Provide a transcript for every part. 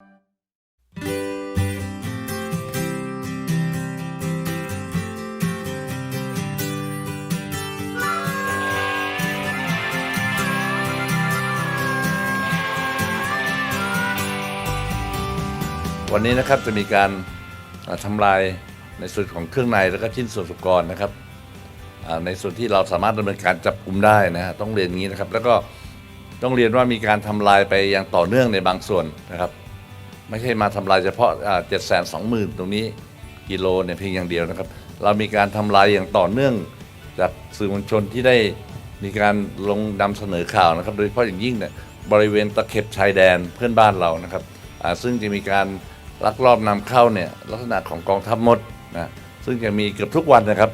วันนี้นะครับจะมีการอ่าทำลายในส่วนของเครื่องในแล้วก็ชิ้นส่วนอุกรนะครับในส่วนที่เราสามารถดำเนินการจับกลุ่มได้นะฮะต้องเรียนอย่างนี้นะครับ แล้วก็ต้องเรียนว่ามีการทำลายไปอย่างต่อเนื่องในบางส่วนนะครับ ไม่ใช่มาทำลายเฉพาะเจ็ดแสนสองหมื่นตรงนี้กิโลเนี่ยเพียงอย่างเดียวนะครับ เรามีการทำลายอย่างต่อเนื่องจากสื่อมวลชนที่ได้มีการลงนำเสนอข่าวนะครับ โดยเฉพาะอย่างยิ่งเนี่ยบริเวณตะเข็บชายแดนเพื่อนบ้านเรานะครับอ่าซึ่งจะมีการลักลอบนำเข้าเนี่ยลักษณะของกองทัพมดนะซึ่งจะมีเกือบทุกวันนะครับ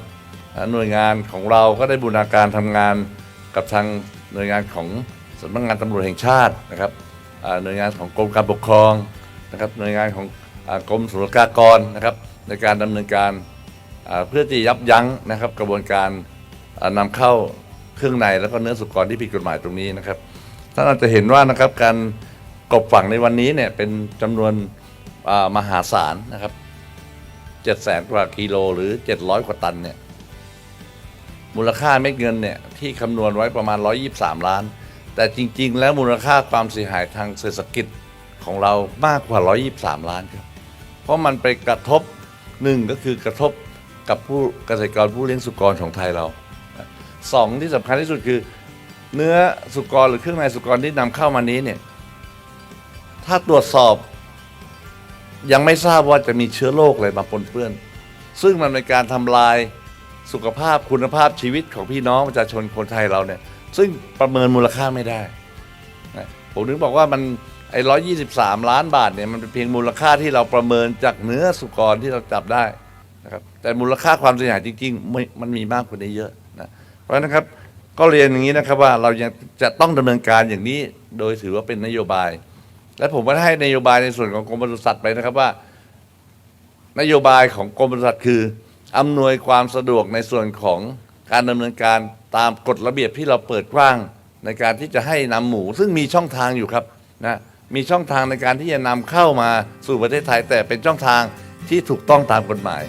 หน่วยงานของเราก็ได้บูรณาการทำงานกับทางหน่วยงานของสำนักงานตำรวจแห่งชาตินะครับอ่าหน่วยงานของกรมการปกครอง นะครับหน่วยงานของอกรมศุลกากรนะครับในการดำเนินการเพื่อที่ยับยั้งนะครับ กระบวนการอ่านำเข้าเครื่องในแล้วก็เนื้อสุกรที่ผิดกฎหมายตรงนี้นะครับท่านอาจจะเห็นว่านะครับการกบฝังในวันนี้เนี่ยเป็นจำนวนมหาศาลนะครับ7 0 0แสนกว่ากิโลหรือ700กว่าตันเนี่ยมูลค่าเม็ดเงินเนี่ยที่คำนวณไว้ประมาณ 123 ล้าน แต่จริง ๆ แล้วมูลค่าความเสียหายทางเศรษฐกิจ ของเรามากกว่า 123 ล้านครับ เพราะมันไปกระทบหนึ่งก็คือกระทบกับผู้เกษตรกรผู้เลี้ยงสุกรของไทยเราสองที่สำคัญที่สุดคือ เนื้อสุกรหรือเครื่องในสุกรที่นำเข้ามานี้เนี่ยถ้าตรวจสอบยังไม่ทราบว่าจะมีเชื้อโรคอะไรมาปนเปื้อน ซึ่งมันเป็นการทำลายสุขภาพคุณภาพชีวิตของพี่น้องประชาชนคนไทยเราเนี่ย ซึ่งประเมินมูลค่าไม่ได้ ผมถึงบอกว่ามัน ไอ้ร้อยยี่สิบสามล้านบาทเนี่ยมันเป็นเพียงมูลค่าที่เราประเมินจากเนื้อสุกรที่เราจับได้นะครับแต่มูลค่าความเสียหายจริงๆไม่มันมีมากกว่านี้เยอะนะเพราะฉะนั้นนะครับก็เรียนอย่างนี้นะครับว่าเรายังจะต้องดำเนินการอย่างนี้โดยถือว่าเป็นนโยบาย และผมก็ให้นโยบายในส่วนของกรมปศุสัตว์ไปนะครับว่า นโยบายของกรมปศุสัตว์คืออำนวยความสะดวกในส่วนของการดำเนินการตามกฎระเบียบที่เราเปิดกว้างในการที่จะให้นำหมู ซึ่งมีช่องทางอยู่ครับนะ มีช่องทางในการที่จะนำเข้ามาสู่ประเทศไทย แต่เป็นช่องทางที่ถูกต้องตามกฎหมาย